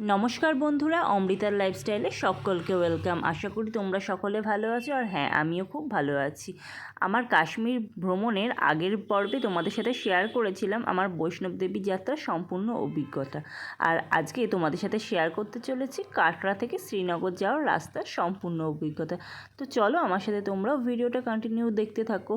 নমস্কার বন্ধুরা, অমৃতার লাইফস্টাইলে সকলকে ওয়েলকাম আশা করি তোমরা সকলে ভালো আছো আর হ্যাঁ আমিও খুব ভালো আছি। আমার কাশ্মীর ভ্রমণের আগের পর্বে তোমাদের সাথে শেয়ার করেছিলাম আমার বৈষ্ণব দেবী যাত্রার সম্পূর্ণ অভিজ্ঞতা। আর আজকে তোমাদের সাথে শেয়ার করতে চলেছি কাটরা থেকে শ্রীনগর যাওয়ার রাস্তার সম্পূর্ণ অভিজ্ঞতা। তো চলো আমার সাথে তোমরাও ভিডিওটা কন্টিনিউ দেখতে থাকো।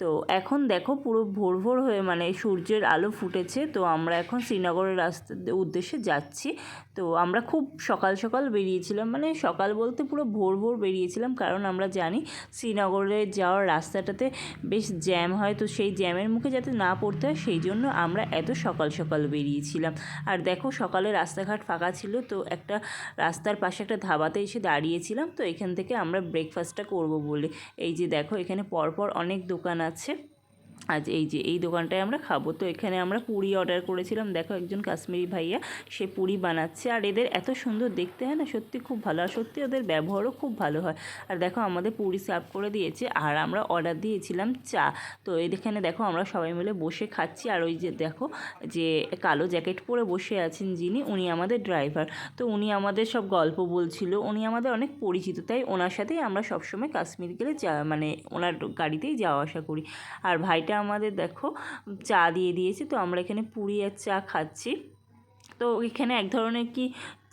তো এখন দেখো পুরো ভোর ভোর হয়ে মানে সূর্যের আলো ফুটেছে, তো আমরা এখন শ্রীনগরের রাস্তার উদ্দেশ্যে যাচ্ছি। তো আমরা খুব সকাল সকাল বেরিয়েছিলাম মানে সকাল বলতে পুরো ভোর ভোর বেরিয়েছিলাম, কারণ আমরা জানি শ্রীনগরে যাওয়ার রাস্তাটাতে বেশ জ্যাম হয়, তো সেই জ্যামের মুখে যাতে না পড়তে হয়, সেই জন্য আমরা এত সকাল সকাল বেরিয়েছিলাম। আর দেখো সকালে রাস্তাঘাট ফাঁকা ছিল, তো একটা রাস্তার পাশে একটা ধাবাতে এসে দাঁড়িয়েছিলাম, তো এখান থেকে আমরা ব্রেকফাস্টটা করব বলে। এই যে দেখো এখানে পরপর অনেক দোকান আছে। আজ এই যে এই দোকানটায় আমরা খাব। তো এখানে আমরা পুরি অর্ডার করেছিলাম। দেখো একজন কাশ্মীরি ভাইয়া, সে পুরি বানাচ্ছে। আর এদের এত সুন্দর দেখতে, হয় না? সত্যি খুব ভালো। আর সত্যি ওদের ব্যবহারও খুব ভালো হয়। আর দেখো আমাদের পুরি সার্ভ করে দিয়েছে। আর আমরা অর্ডার দিয়েছিলাম চা। তো এখানে দেখো আমরা সবাই মিলে বসে খাচ্ছি। আর ওই যে দেখো যে কালো জ্যাকেট পরে বসে আছেন যিনি, উনি আমাদের ড্রাইভার তো উনি আমাদের সব গল্প বলছিল। উনি আমাদের অনেক পরিচিত। তাই ওনার সাথেই আমরা সবসময় কাশ্মীর গেলে মানে ওনার গাড়িতেই যাওয়া আসা করি। আর ভাইটা আমাদের দেখো, চা দিয়ে দিয়েছে। তো আমরা এখানে পুরি আর চা খাচ্ছি। তো এখানে এক ধরনের কি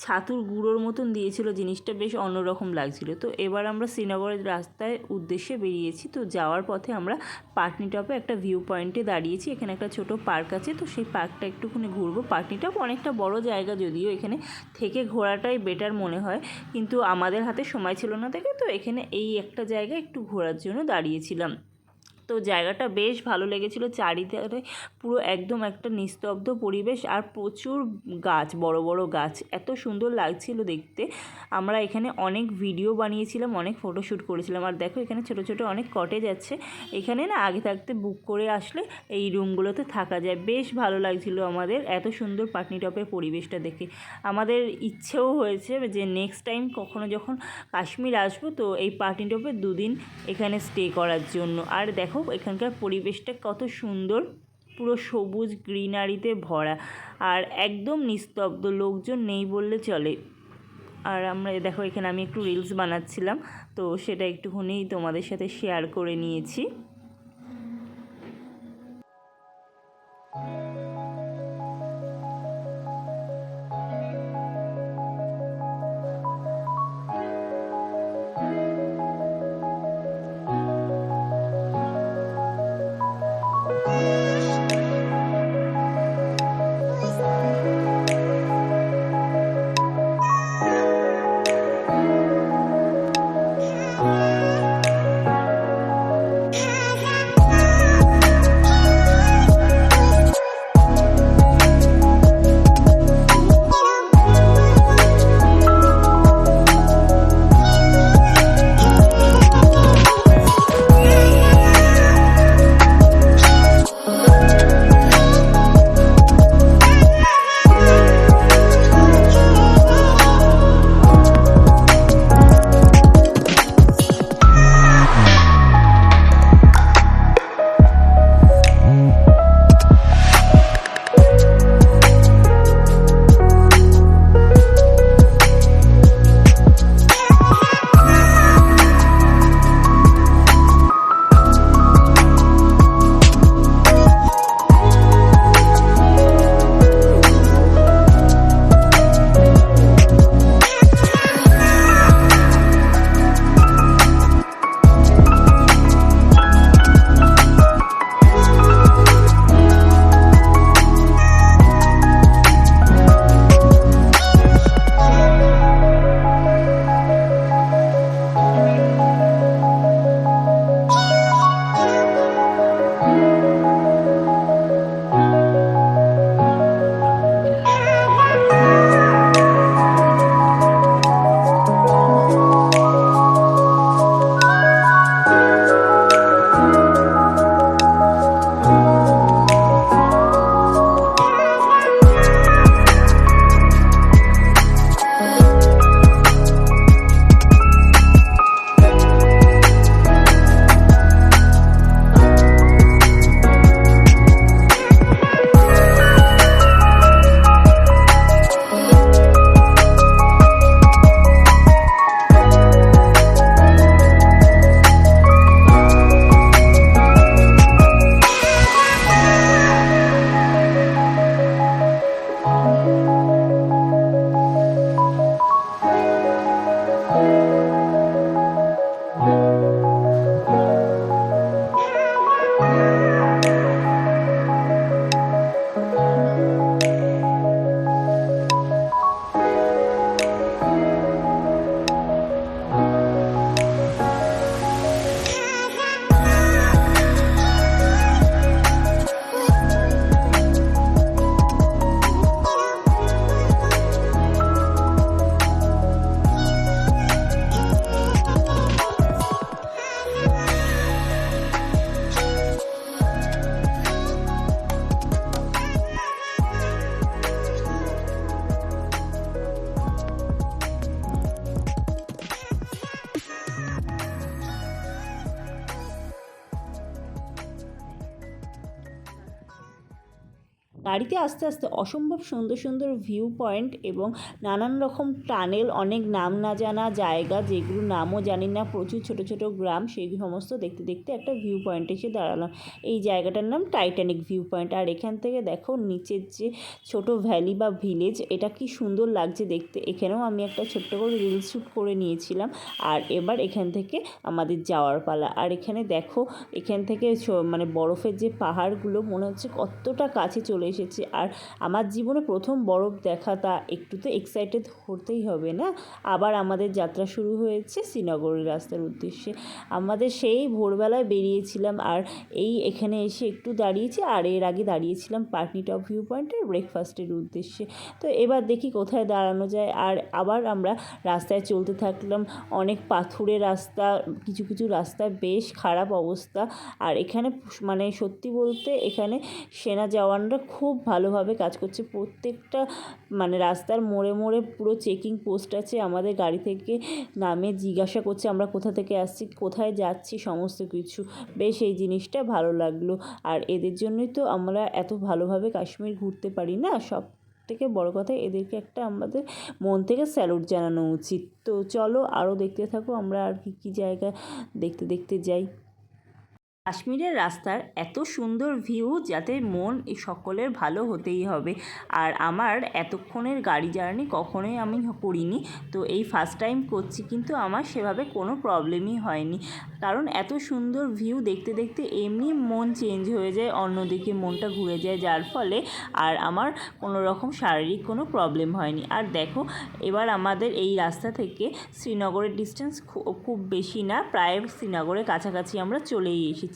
ছাতুর গুঁড়োর মতন দিয়েছিল, জিনিসটা বেশ অন্যরকম লাগছিল। তো এবার আমরা শ্রীনগরের রাস্তায় উদ্দেশ্যে বেরিয়েছি। তো যাওয়ার পথে আমরা পাটনি টপে একটা ভিউ পয়েন্টে দাঁড়িয়েছি। এখানে একটা ছোট পার্ক আছে। তো সেই পার্কটা একটুখানি ঘুরবো। পাটনি টপ অনেকটা বড় জায়গা যদিও এখানে থেকে ঘোরাটাই বেটার মনে হয়। কিন্তু আমাদের হাতে সময় ছিল না দেখে তো এখানে এই একটা জায়গায় একটু ঘোরার জন্য দাঁড়িয়েছিলাম। তো জায়গাটা বেশ ভালো লেগেছিলো। চারিধারে পুরো একদম একটা নিস্তব্ধ পরিবেশ আর প্রচুর গাছ, বড় বড় গাছ। এত সুন্দর লাগছিল দেখতে। আমরা এখানে অনেক ভিডিও বানিয়েছিলাম, অনেক ফটোশ্যুট করেছিলাম। আর দেখো, এখানে ছোট ছোট অনেক কটেজ আছে। এখানে না আগে থাকতে বুক করে আসলে এই রুমগুলোতে থাকা যায়। বেশ ভালো লাগছিল আমাদের এত সুন্দর পাটনি টপের পরিবেশটা দেখে। আমাদের ইচ্ছেও হয়েছে যে নেক্সট টাইম কখনো যখন কাশ্মীর আসব তো এই পাটনি টপে দুদিন এখানে স্টে করার জন্য। আর দেখো দেখো এখানকার পরিবেশটা কত সুন্দর। পুরো সবুজ গ্রিনারিতে ভরা। আর একদম নিস্তব্ধ, লোকজন নেই বললে চলে। আর আমরা, দেখো এখানে আমি একটু রিলস বানাচ্ছিলাম, তো সেটা একটুখানি তোমাদের সাথে শেয়ার করে নিয়েছি। গাড়িতে আস্তে আস্তে অসম্ভব সুন্দর সুন্দর ভিউ পয়েন্ট এবং নানান রকম টানেল অনেক নাম না জানা জায়গা, যেগুলো নামও জানি না, প্রচুর ছোট ছোট গ্রাম, সেই সমস্ত দেখতে দেখতে একটা ভিউ পয়েন্ট এসে দাঁড়ালাম। এই জায়গাটার নাম টাইটানিক ভিউ পয়েন্ট আর এখান থেকে দেখো নিচের যে ছোট ভ্যালি বা ভিলেজ এটা কি সুন্দর লাগছে দেখতে। এখানেও আমি একটা ছোট্ট করে রিল শ্যুট করে নিয়েছিলাম আর এবার এখান থেকে আমাদের যাওয়ার পালা। আর এখানে দেখো, এখান থেকে মানে বরফের যে পাহাড়গুলো, মনে হচ্ছে কতটা কাছে চলে এসেছে। আর আমার জীবনে প্রথম বরফ দেখা তা একটু তো এক্সাইটেড হতেই হবে, না? আবার আমাদের যাত্রা শুরু হয়েছে শ্রীনগরের রাস্তার উদ্দেশ্যে। আমাদের সেই ভোরবেলায় বেরিয়েছিলাম আর এই এখানে এসে একটু দাঁড়িয়েছি আর এর আগে দাঁড়িয়েছিলাম পাটনি টপ ভিউ পয়েন্টের ব্রেকফাস্টের উদ্দেশ্যে। তো এবার দেখি কোথায় দাঁড়ানো যায়। আর আবার আমরা রাস্তায় চলতে থাকলাম অনেক পাথুরে রাস্তা, কিছু কিছু রাস্তা বেশ খারাপ অবস্থা। আর এখানে মানে সত্যি বলতে এখানে সেনা জওয়ানরা খুব ভালোভাবে কাজ করছে। প্রত্যেকটা মানে রাস্তার মোড়ে মোড়ে পুরো চেকিং পোস্ট আছে। আমাদের গাড়ি থেকে নামে জিজ্ঞাসা করছে, আমরা কোথা থেকে আসছি? কোথায় যাচ্ছি? সমস্ত কিছু। বেশ, এই জিনিসটা ভালো লাগল। আর এদের জন্যই তো আমরা এত ভালোভাবে কাশ্মীর ঘুরতে পারি না। সব থেকে বড় কথা, এদেরকে একটা আমাদের মন থেকে স্যালুট জানানো উচিত। তো চলো আরও দেখতে থাকো। আমরা আর কী কী জায়গা দেখতে দেখতে যাই। কাশ্মীরের রাস্তার এত সুন্দর ভিউ যাতে মন সকলের ভালো হতেই হবে। আর আমার এতক্ষণের গাড়ি জার্নি কখনোই আমি করিনি। তো এই ফার্স্ট টাইম করছি কিন্তু আমার সেভাবে কোনো প্রবলেমই হয়নি। কারণ এত সুন্দর ভিউ দেখতে দেখতে এমনি মন চেঞ্জ হয়ে যায়, অন্যদিকে মনটা ঘুরে যায়। যার ফলে আর আমার কোনো রকম শারীরিক কোনো প্রবলেম হয়নি। আর দেখো, এবার আমাদের এই রাস্তা থেকে শ্রীনগরের ডিস্টেন্স খুব বেশি না। প্রায় শ্রীনগরের কাছাকাছি আমরা চলেই এসেছি।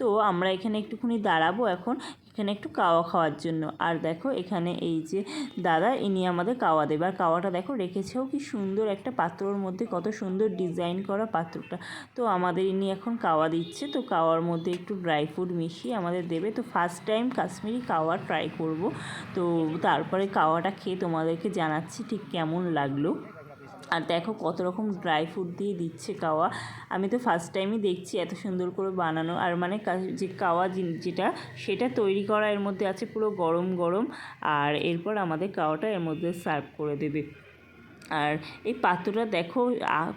তো আমরা এখানে একটুখানি দাঁড়াবো এখন, এখানে একটু কাওয়া খাওয়ার জন্য। আর দেখো এখানে এই যে দাদা, ইনি আমাদের কাওয়া দেবে। আর কাওয়াটা দেখো রেখেছেও কি সুন্দর একটা পাত্রর মধ্যে, কত সুন্দর ডিজাইন করা পাত্রটা। তো আমাদের ইনি এখন কাওয়া দিচ্ছে, তো কাওয়ার মধ্যে একটু ড্রাই ফ্রুট মিশিয়ে আমাদের দেবে। তো first time Kashmiri kahwa try করব। তো তারপরে কাওয়াটা খেয়ে তোমাদেরকে জানাচ্ছি ঠিক কেমন লাগল। আর দেখো কত রকম ড্রাই ফ্রুট দিয়ে দিচ্ছে কাওয়া। আমি তো ফার্স্ট টাইমই দেখছি এত সুন্দর করে বানানো। আর মানে যে কাওয়া যেটা, সেটা তৈরি করা এর মধ্যে আছে পুরো গরম গরম। আর এরপর আমাদের কাওয়াটা এর মধ্যে সার্ভ করে দেবে। আর এই পাত্রটা দেখো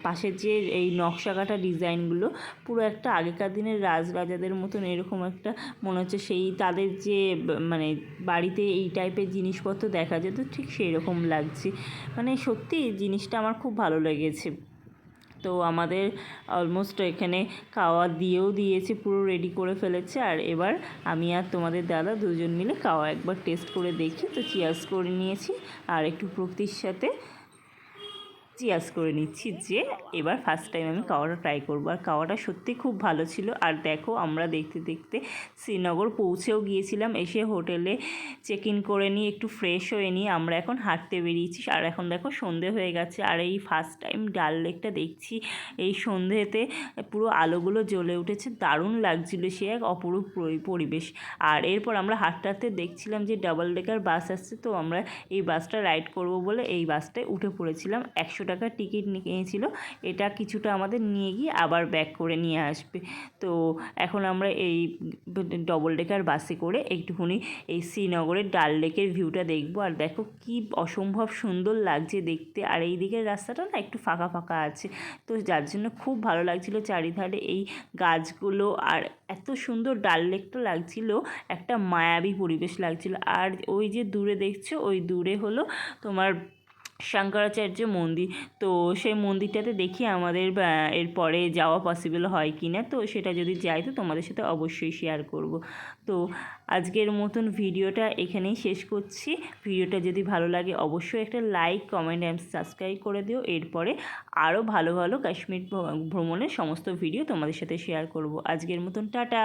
পাশের যে এই নকশা কাটা ডিজাইনগুলো, পুরো একটা আগেকার দিনের রাজরাজাদের মতন এরকম একটা মনে হচ্ছে সেই তাদের যে মানে বাড়িতে এই টাইপের জিনিসপত্র দেখা যেত, ঠিক সেই রকম লাগছে। মানে সত্যি জিনিসটা আমার খুব ভালো লেগেছে। তো আমাদের অলমোস্ট এখানে কাওয়া দিয়েও দিয়েছে, পুরো রেডি করে ফেলেছে। আর এবার আমি আর তোমাদের দাদা দুজন মিলে কাওয়া একবার টেস্ট করে দেখি। তো চিয়ার্স করে নিয়েছি। আর একটু প্রকৃতির সাথে চিয়ার্স করে নিচ্ছি যে এবার ফার্স্ট টাইম আমি কাওয়াটা ট্রাই করব। আর কাওয়াটা সত্যি খুব ভালো ছিল। আর দেখো, আমরা দেখতে দেখতে শ্রীনগর পৌঁছেও গিয়েছিলাম। এসে হোটেলে চেক ইন করে নিয়ে, একটু ফ্রেশ হয়ে নিয়ে আমরা এখন হাঁটতে বেরিয়েছি। আর এখন দেখো, সন্ধে হয়ে গেছে। আর এই ফার্স্ট টাইম ডাল লেকটা দেখছি। এই সন্ধেতে পুরো আলোগুলো জ্বলে উঠেছে। দারুণ লাগছিল সে এক অপরূপ পরিবেশ। আর এরপর আমরা হাঁটতে হাঁটতে দেখছিলাম যে ডাবল ডেকার বাস আসছে। তো আমরা এই বাসটা রাইড করব বলে এই বাসটায় উঠে পড়েছিলাম। একশো টাকার টিকিট নিয়েছিল এটা কিছুটা আমাদের নিয়ে গিয়ে আবার ব্যাক করে নিয়ে আসবে। তো এখন আমরা এই ডবল ডেকার বাসে করে একটুখানি এই শ্রীনগরের ডাল লেকের ভিউটা দেখব। আর দেখো কি অসম্ভব সুন্দর লাগছে দেখতে। আর এই দিকের রাস্তাটা না একটু ফাঁকা ফাঁকা আছে। তো যার জন্য খুব ভালো লাগছিল চারিধারে এই গাছগুলো। আর এত সুন্দর ডাল লেকটা লাগছিল, একটা মায়াবী পরিবেশ লাগছিল। আর ওই যে দূরে দেখছ, ওই দূরে হলো তোমার শঙ্করাচার্য মন্দির। তো সেই মন্দিরটাতে দেখি আমাদের এরপরে যাওয়া পসিবল হয় কি না তো সেটা যদি যাই তো তোমাদের সাথে অবশ্যই শেয়ার করব। তো আজকের মতন ভিডিওটা এখানেই শেষ করছি। ভিডিওটা যদি ভালো লাগে অবশ্যই একটা লাইক কমেন্ট অ্যান্ড সাবস্ক্রাইব করে দিও। এরপরে আরও ভালো ভালো কাশ্মীর ভ্রমণের সমস্ত ভিডিও তোমাদের সাথে শেয়ার করব। আজকের মতন টাটা!